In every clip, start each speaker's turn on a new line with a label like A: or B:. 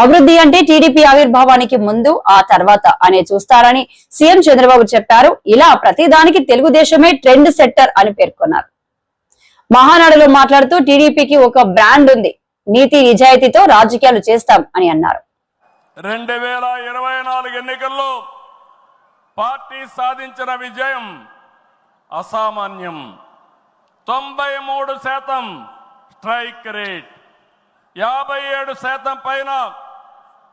A: అభివృద్ధి అంటే టీడీపీ ఆవిర్భావానికి ముందు ఆ తర్వాత అనే చూస్తారని సీఎం చంద్రబాబు చెప్పారు. ఇలా ప్రతిదానికి తెలుగుదేశమే ట్రెండ్ సెట్టర్ అని పేర్కొన్నారు. మహానాడులో మాట్లాడుతూ టీడీపీకి ఒక బ్రాండ్ ఉంది. నీతి నిజాయితీతో రాజకీయాలు చేస్తాం అని అన్నారు.
B: రెండు వేల ఇరవై నాలుగు ఎన్నికల్లో పార్టీ సాధించిన విజయం అసామాన్యం. తొంభై మూడు శాతం స్ట్రైక్ రేట్ యాభై ఏడు శాతం పైన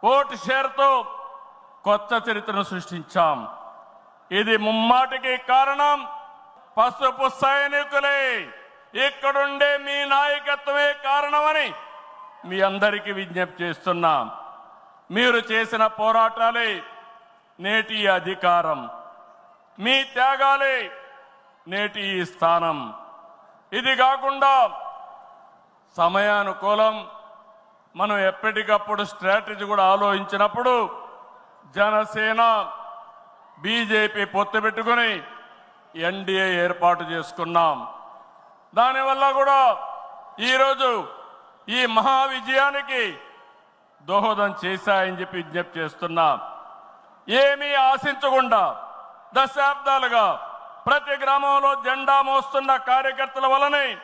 B: ఓటు షేర్తో కొత్త చరిత్రను సృష్టించాం. ఇది ముమ్మాటికి కారణం. పసుపు సైనికులే ఇక్కడుండే మీ నాయకత్వమే కారణమని మీ అందరికీ విజ్ఞప్తి చేస్తున్నాం. మీరు చేసిన పోరాటాలే నేటి అధికారం. మీ త్యాగాలే నేటి ఈ స్థానం. ఇది కాకుండా సమయానుకూలం మనం ఎప్పటికప్పుడు స్ట్రాటజీ కూడా ఆలోచించినప్పుడు జనసేన బీజేపీ పొత్తు పెట్టుకుని ఎన్డీఏ ఏర్పాటు చేసుకున్నాం. దానివల్ల కూడా ఈరోజు ఈ మహా విజయానికి దోహదం చేశాయని చెప్పి విజ్ఞప్తి చేస్తున్నా. ఏమీ ఆశించకుండా దశాబ్దాలుగా ప్రతి గ్రామంలో జెండా మోస్తున్న కార్యకర్తల వలనే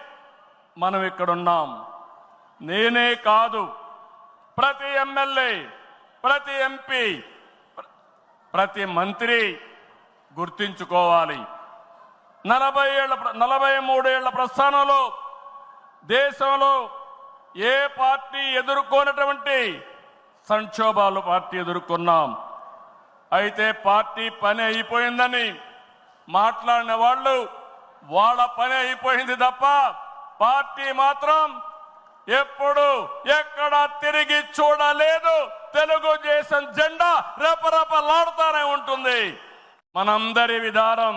B: మనం ఇక్కడున్నాం. నేనే కాదు ప్రతి ఎమ్మెల్యే ప్రతి ఎంపీ ప్రతి మంత్రి గుర్తించుకోవాలి. నలభై ఏళ్ళ నలభై మూడేళ్ళ ప్రస్థానంలో దేశంలో ఏ పార్టీ ఎదుర్కొన్నటువంటి సంక్షోభాలు పార్టీ ఎదుర్కొన్నాం. అయితే పార్టీ పని అయిపోయిందని మాట్లాడిన వాళ్ళు వాళ్ళ పని అయిపోయింది తప్ప పార్టీ మాత్రం ఎప్పుడు ఎక్కడ తిరిగి చూడలేదు. తెలుగుదేశం జెండా రెపరెపలాడుతూనే ఉంటుంది. మనందరి విధానం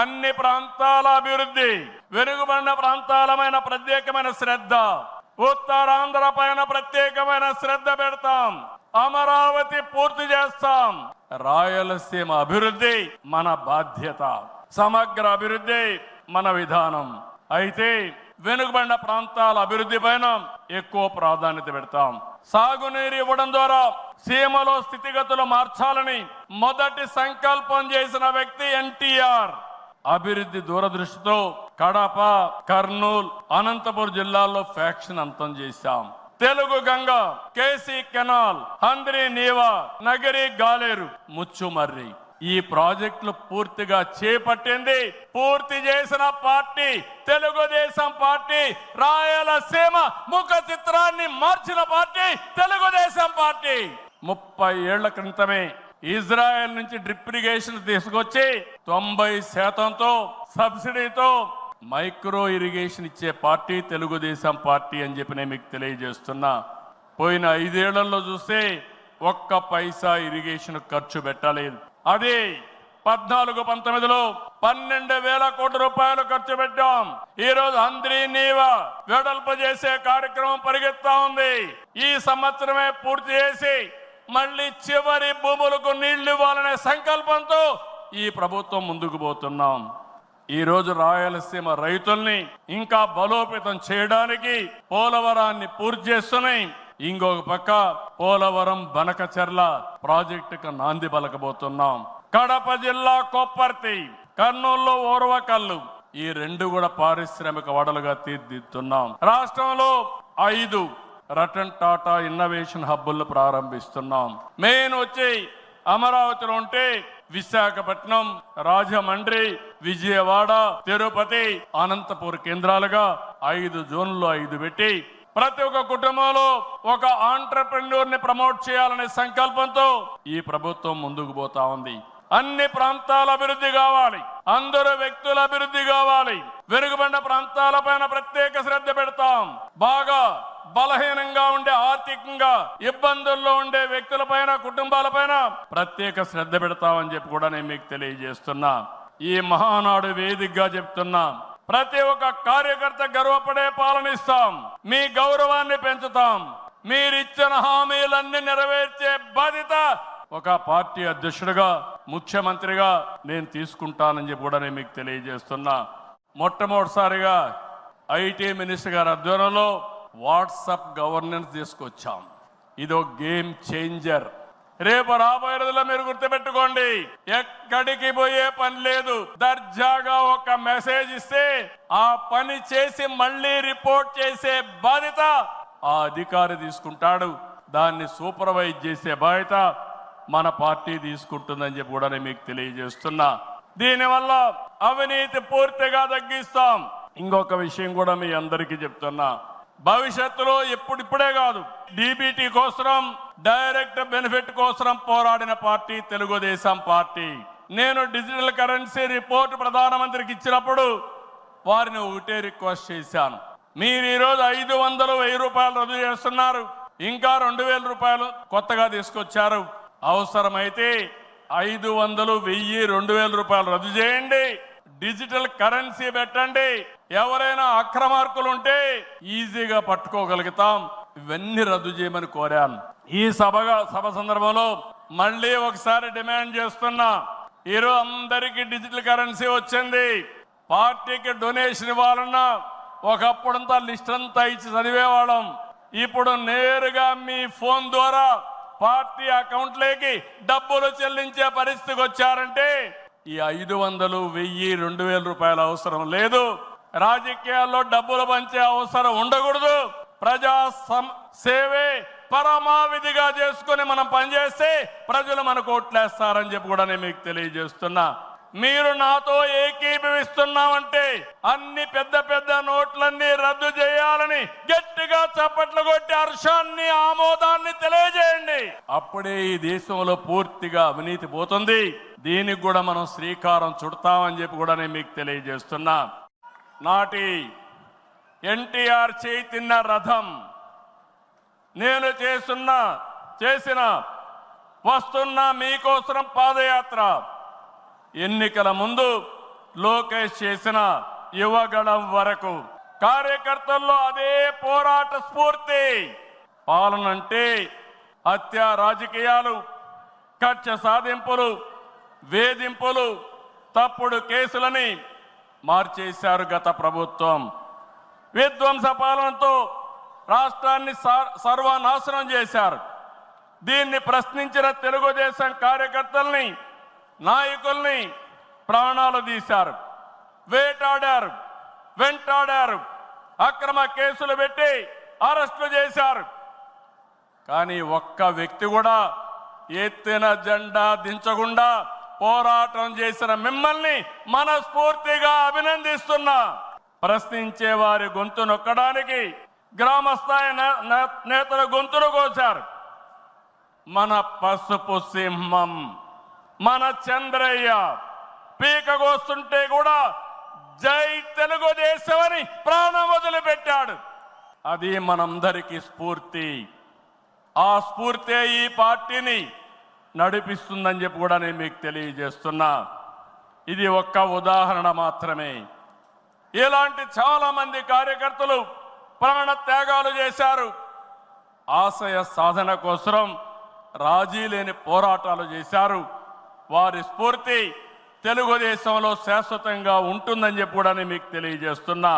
B: అన్ని ప్రాంతాల అభివృద్ధి వెనుగుబడిన ప్రాంతాలమైన ప్రత్యేకమైన శ్రద్ధ ఉత్తరాంధ్ర పైన ప్రత్యేకమైన శ్రద్ధ పెడతాం అమరావతి పూర్తి చేస్తాం. రాయలసీమ అభివృద్ధి మన బాధ్యత సమగ్ర అభివృద్ధి మన విధానం. అయితే వెనుకబడిన ప్రాంతాల అభివృద్ధి పైన ఎక్కువ ప్రాధాన్యత పెడతాం. సాగునీరు ఇవ్వడం ద్వారా సీమలో స్థితిగతులు మార్చాలని మొదటి సంకల్పం చేసిన వ్యక్తి ఎన్టీఆర్. అభివృద్ధి దూరదృష్టితో కడప కర్నూలు అనంతపురం జిల్లాల్లో ఫ్యాక్షన్ అంతం చేశాం. Telugu Ganga KC canal Handri Neeva Nagari Galeru Muchumarri. ఈ ప్రాజెక్టులు పూర్తిగా చేపట్టింది పూర్తి చేసిన పార్టీ తెలుగుదేశం పార్టీ రాయలసీమ ముఖ చిత్రాన్ని మార్చిన పార్టీ తెలుగుదేశం పార్టీ. ముప్పై ఏళ్ళ క్రితమే ఇజ్రాయెల్ నుంచి డ్రిప్ ఇరిగేషన్ తీసుకొచ్చి తొంభై శాతంతో సబ్సిడీతో మైక్రో ఇరిగేషన్ ఇచ్చే పార్టీ తెలుగుదేశం పార్టీ అని చెప్పి నేను మీకు తెలియజేస్తున్నా. పోయిన ఐదేళ్ళలో చూస్తే ఒక్క పైసా ఇరిగేషన్ ఖర్చు పెట్టలేదు. అది పద్నాలుగు పంతొమ్మిదిలో పన్నెండు వేల కోట్ల రూపాయలు ఖర్చు పెట్టాం. ఈ రోజు అంద్రి నీవ వెడల్పు చేసే కార్యక్రమం పరిగెత్తా ఉంది. ఈ సంవత్సరమే పూర్తి చేసి మళ్ళీ చివరి భూములకు నీళ్ళు ఇవ్వాలనే సంకల్పంతో ఈ ప్రభుత్వం ముందుకు పోతున్నాం. ఈ రోజు రాయలసీమ రైతుల్ని ఇంకా బలోపేతం చేయడానికి పోలవరాన్ని పూర్తి చేస్తున్నాయి. ఇంకొక పక్క పోలవరం బనకచెర్ల ప్రాజెక్టుకు నాంది పలకబోతున్నాం. కడప జిల్లా కొప్పర్తి కర్నూలు ఓర్వకల్లు. ఈ రెండు కూడా పారిశ్రామిక వడలుగా తీర్దిద్దుతున్నాం. రాష్ట్రంలో ఐదు రతన్ టాటా ఇన్నోవేషన్ హబ్బులు ప్రారంభిస్తున్నాం. మెయిన్ వచ్చి అమరావతిలో ఉంటే విశాఖపట్నం రాజమండ్రి విజయవాడ తిరుపతి అనంతపూర్ కేంద్రాలుగా ఐదు జోన్లు ఐదు పెట్టి ప్రతి ఒక్క కుటుంబంలో ఒక ఆంటర్ప్రెన్యూర్ని ప్రమోట్ చేయాలనే సంకల్పంతో ఈ ప్రభుత్వం ముందుకు పోతా ఉంది. అన్ని ప్రాంతాల అభివృద్ధి కావాలి. అందరు వ్యక్తుల అభివృద్ధి కావాలి. వెనుకబడిన ప్రాంతాలపైన ప్రత్యేక శ్రద్ధ పెడతాం. బాగా బలహీనంగా ఉండే ఆర్థికంగా ఇబ్బందుల్లో ఉండే వ్యక్తులపైన కుటుంబాలపైన ప్రత్యేక శ్రద్ధ పెడతామని చెప్పి కూడా నేను మీకు తెలియజేస్తున్నా. ఈ మహానాడు వేదికగా చెప్తున్నా. ప్రతి ఒక్క కార్యకర్త గర్వపడే పాలనిస్తాం మీ గౌరవాన్ని పెంచుతాం. మీరిచ్చిన హామీలన్నీ నెరవేర్చే బాధ్యత ఒక పార్టీ అధ్యక్షుడిగా ముఖ్యమంత్రిగా నేను తీసుకుంటానని చెప్పి కూడా నేను మీకు తెలియజేస్తున్నా. మొట్టమొదటిసారిగా ఐటీ మినిస్టర్ గారి ఆధ్వర్యంలో వాట్సాప్ గవర్నెన్స్ తీసుకొచ్చాం. ఇదో గేమ్ చేంజర్. రేపు రాబోయే రోజుల్లో మీరు గుర్తుపెట్టుకోండి ఎక్కడికి పోయే పని లేదు. దర్జాగా ఒక మెసేజ్ ఇస్తే ఆ పని చేసి మళ్ళీ రిపోర్ట్ చేసే బాధ్యత ఆ అధికారి తీసుకుంటాడు. దాన్ని సూపర్వైజ్ చేసే బాధ్యత మన పార్టీ తీసుకుంటుందని చెప్పి కూడా నేను మీకు తెలియజేస్తున్నా. దీనివల్ల అవినీతి పూర్తిగా తగ్గిస్తాం. ఇంకొక విషయం కూడా మీ అందరికీ చెప్తున్నా. భవిష్యత్తులో ఎప్పుడిప్పుడే కాదు డీబీటీ కోసం డైరెక్ట్ బెనిఫిట్ కోసం పోరాడిన పార్టీ తెలుగుదేశం పార్టీ. నేను డిజిటల్ కరెన్సీ రిపోర్ట్ ప్రధానమంత్రికి ఇచ్చినప్పుడు వారిని ఒకటే రిక్వెస్ట్ చేశాను. మీరు ఈరోజు ఐదు వందలు వెయ్యి రూపాయలు రద్దు చేస్తున్నారు. ఇంకా రెండు వేల రూపాయలు కొత్తగా తీసుకొచ్చారు. అవసరమైతే ఐదు వందలు వెయ్యి రెండు వేల రూపాయలు రద్దు చేయండి. డిజిటల్ కరెన్సీ పెట్టండి. ఎవరైనా అక్రమార్కులు ఉంటే ఈజీగా పట్టుకోగలుగుతాం. ఇవన్నీ రద్దు చేయమని కోరాను ఈ సభగా సభ సందర్భంలో మళ్ళీ ఒకసారి డిమాండ్ చేస్తున్నా ఈరోజు అందరికీ డిజిటల్ కరెన్సీ వచ్చింది. పార్టీకి డొనేషన్ ఇవ్వాలన్నా ఒకప్పుడంతా లిస్ట్ అంతా ఇచ్చి చదివేవాళ్ళం. ఇప్పుడు నేరుగా మీ ఫోన్ ద్వారా పార్టీ అకౌంట్లోకి డబ్బులు చెల్లించే పరిస్థితికి వచ్చారంటే ఈ ఐదు వందలు వెయ్యి రెండు వేల రూపాయల అవసరం లేదు. రాజకీయాల్లో డబ్బులు పంచే అవసరం ఉండకూడదు. ప్రజా సేవే పరమావిధిగా చేసుకుని మనం పనిచేస్తే ప్రజలు మనకు ఓట్లేస్తారని చెప్పి కూడా నేను మీకు తెలియజేస్తున్నా. మీరు నాతో ఏకీభవిస్తున్నామంటే అన్ని పెద్ద పెద్ద నోట్లన్నీ రద్దు చేయాలని గట్టిగా చప్పట్లు కొట్టి హర్షాన్ని ఆమోదాన్ని తెలియజేయండి. అప్పుడే ఈ దేశంలో పూర్తిగా అవినీతి పోతుంది. దీనికి కూడా మనం శ్రీకారం చుడతామని చెప్పి కూడా నేను మీకు తెలియజేస్తున్నా. నాటి ఎన్టీఆర్ చేయి తిన్న రథం. నేను చేస్తున్న చేసిన వస్తున్న మీకోసం పాదయాత్ర. ఎన్నికల ముందు లోకేష్ చేసిన యువగళం వరకు. కార్యకర్తల్లో అదే పోరాట స్ఫూర్తి. పాలన అంటే హత్య రాజకీయాలు కక్ష సాధింపులు వేధింపులు తప్పుడు కేసులని మార్చేశారు గత ప్రభుత్వం. విధ్వంస పాలనతో రాష్ట్రాన్ని సర్వనాశనం చేశారు. దీన్ని ప్రశ్నించిన తెలుగుదేశం కార్యకర్తల్ని నాయకుల్ని ప్రాణాలు తీశారు. వేటాడారు వెంటాడారు అక్రమ కేసులు పెట్టి అరెస్టులు చేశారు. కానీ ఒక్క వ్యక్తి కూడా ఎత్తిన జెండా దించకుండా పోరాటం చేసిన మిమ్మల్ని మనస్ఫూర్తిగా అభినందిస్తున్నా. ప్రశ్నించే వారి గొంతు నొక్కడానికి గ్రామస్థాయి నే- నేతల గొంతును కోశారు. మన పసుపు సింహం మన చంద్రయ్య పీకగోస్తుంటే కూడా జై తెలుగుదేశం అని ప్రాణం వదిలిపెట్టాడు. అది మనందరికీ స్ఫూర్తి. ఆ స్ఫూర్తే ఈ పార్టీని నడిపిస్తుందని చెప్పి కూడా నేను మీకు తెలియజేస్తున్నా. ఇది ఒక్క ఉదాహరణ మాత్రమే. ఇలాంటి చాలా మంది కార్యకర్తలు ప్రాణ త్యాగాలు చేశారు. ఆశయ సాధన కోసం రాజీ లేని పోరాటాలు చేశారు. వారి స్ఫూర్తి తెలుగుదేశంలో శాశ్వతంగా ఉంటుందని చెప్పి కూడా నేను మీకు తెలియజేస్తున్నా.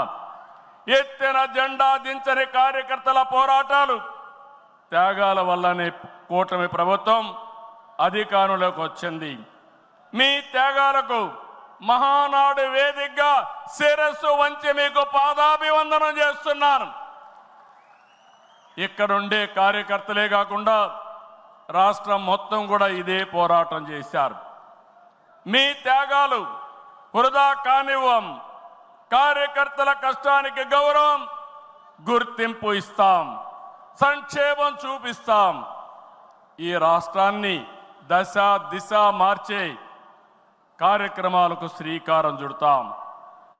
B: ఎత్తిన జెండా దించని కార్యకర్తల పోరాటాలు త్యాగాల వల్లనే కూటమి ప్రభుత్వం అధికారంలోకి వచ్చింది. మీ త్యాగాలకు మహానాడు వేదికగా శిరస్సు వంచి మీకు పాదాభివందనం చేస్తున్నాను. ఇక్కడుండే కార్యకర్తలే కాకుండా రాష్ట్రం మొత్తం కూడా ఇదే పోరాటం చేశారు. మీ త్యాగాలు వృధా కానివ్వం కార్యకర్తల కష్టానికి గౌరవం గుర్తింపు ఇస్తాం సంక్షేమం చూపిస్తాం. ఈ రాష్ట్రాన్ని దశ దిశ మార్చే కార్యక్రమాలకు శ్రీకారం చుడతాం.